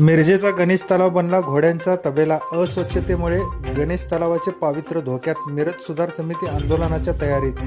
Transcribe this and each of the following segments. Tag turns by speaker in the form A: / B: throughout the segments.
A: मिरजेचा गणेश तलाव बनला. घोड्यांचा तबेला अस्वच्छतेमुळे गणेश तलावाचे पावित्र्य धोक्यात. मिरज सुधार समिती आंदोलनाच्या तयारीत.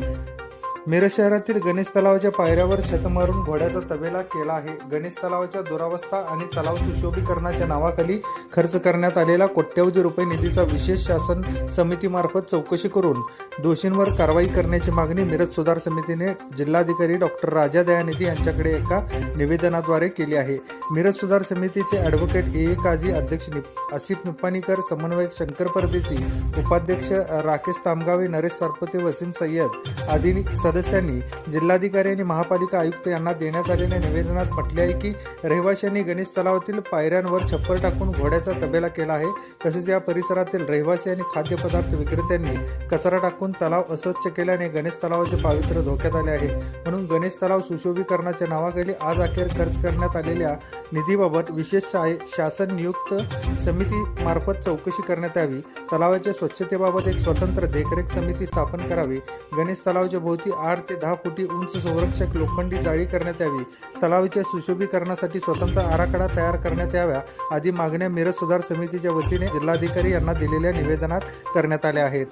A: मिरज शहरातील गणेश तलावाच्या पायऱ्यावर छत मारून घोड्याचा तबेला केला आहे. गणेश तलावाच्या दुरावस्था आणि तलाव सुशोभीकरणाच्या नावाखाली खर्च करण्यात आलेला कोट्यवधी रुपये निधीचा विशेष शासन समितीमार्फत चौकशी करून दोषींवर कारवाई करण्याची मागणी मिरज सुधार समितीने जिल्हाधिकारी डॉक्टर राजा दयानिधी यांच्याकडे एका निवेदनाद्वारे केली आहे. मिरज सुधार समितीचे ॲडव्होकेट ए. काझी अध्यक्ष निप आसिफ निप्पाणीकर समन्वयक शंकर परदेशी उपाध्यक्ष राकेश तामगावे नरेश सरपते वसीम सय्यद आदी सदस्यांनी जिल्हाधिकारी आणि महापालिका आयुक्त यांना देण्यात आलेल्या निवेदनात म्हटले आहे की रहिवाशांनी गणेश तलावातील पायऱ्यांवर छप्पर टाकून घोड्याचा तबेला केला आहे. तसेच या परिसरातील रहिवासी आणि खाद्यपदार्थ विक्रेत्यांनी कचरा टाकून तलाव अस्वच्छ केल्याने गणेश तलावाचे पावित्र्य धोक्यात आले आहे. म्हणून गणेश तलाव सुशोभीकरणाच्या नावाखाली आज अखेर खर्च करण्यात आलेल्या निधीबाबत विशेष शाय- शासन नियुक्त समिती मार्फत चौकशी करण्यात यावी. तलावाच्या स्वच्छतेबाबत एक स्वतंत्र देखरेख समिती स्थापन करावी. गणेश तलावाच्या भोवती आठ ते दहा फुटी उंच संरक्षक लोखंडी जाळी करण्यात यावी. तलावाच्या सुशोभीकरणासाठी स्वतंत्र आराखडा तयार करण्यात याव्या आदी मागण्या मिरज सुधार समितीच्या वतीने जिल्हाधिकारी यांना दिलेल्या निवेदनात करण्यात आल्या आहेत.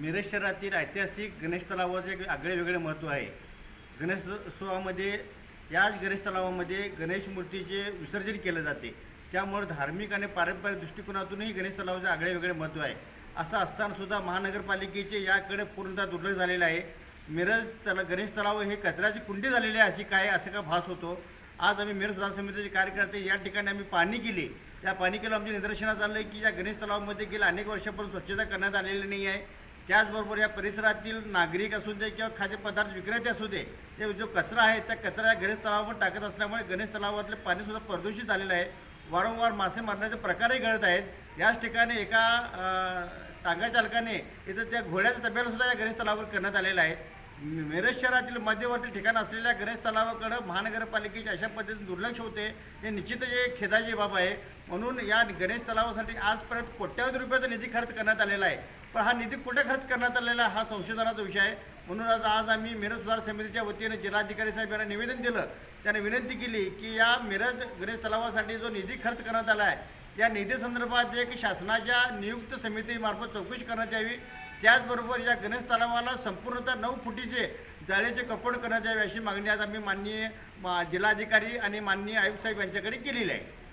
B: मिरज शहरातील ऐतिहासिक गणेश तलावाचे आगळे वेगळे महत्त्व आहे. गणेशोत्सवामध्ये याच गणेश तलावामध्ये गणेश मूर्तीचे विसर्जन केलं जाते. त्यामुळे धार्मिक आणि पारंपरिक दृष्टिकोनातूनही गणेश तलावाचे आगळे वेगळे महत्त्व आहे. असं असतानासुद्धा महानगरपालिकेचे याकडे पूर्णतः दुर्लक्ष झालेलं आहे. मिरज तला गणेश तलाव हे कचऱ्याची कुंडी झालेली आहे अशी काय असं का भास होतो? आज आम्ही मिरज सुधार समितीचे कार्यकर्ते या ठिकाणी आम्ही पाहणी केली. त्या पाणी केलं आमच्या निदर्शनास आलं की या गणेश तलावामध्ये गेल्या अनेक वर्षापासून स्वच्छता करण्यात आलेली नाही आहे. त्याचबरोबर या परिसरातील नागरिक असू दे किंवा खाद्यपदार्थ विक्रेते असू दे ते जो कचरा आहे त्या कचरा या गणेश तलावावर टाकत असल्यामुळे गणेश तलावातले पाणीसुद्धा प्रदूषित झालेलं आहे. वारंवार मासे मारण्याचे प्रकारही घडत आहेत. याच ठिकाणी एका टांगा चालकाने इथं त्या घोड्याचा तब्याला सुद्धा या गणेश तलावावर करण्यात आलेला आहे. मिरज शहरातील मध्यवर्ती ठिकाण असलेल्या गणेश तलावाकडं महानगरपालिकेचे अशा पद्धतीने दुर्लक्ष होते. हे निश्चितच एक खेदाची बाब आहे. म्हणून या गणेश तलावासाठी आजपर्यंत कोट्यावधी रुपयाचा निधी खर्च करण्यात आलेला आहे. पण हा निधी कुठे खर्च करण्यात आलेला आहे हा संशोधनाचा विषय आहे. म्हणून आज आज आम्ही मिरज सुधार समितीच्या वतीने जिल्हाधिकारी साहेब यांना निवेदन दिलं. त्याने विनंती केली की या मिरज गणेश तलावासाठी जो निधी खर्च करण्यात आला आहे या निधी संदर्भात एक शासनाच्या नियुक्त समितीमार्फत चौकशी करण्यात यावी. त्याचबरोबर या गणेश तलावाला संपूर्णतः नऊ फुटीचे जाळ्याचे कपड करण्यात यावे अशी मागणी आज आम्ही माननीय मा- जिल्हाधिकारी आणि माननीय आयुक्त साहेब यांच्याकडे केलेली आहे.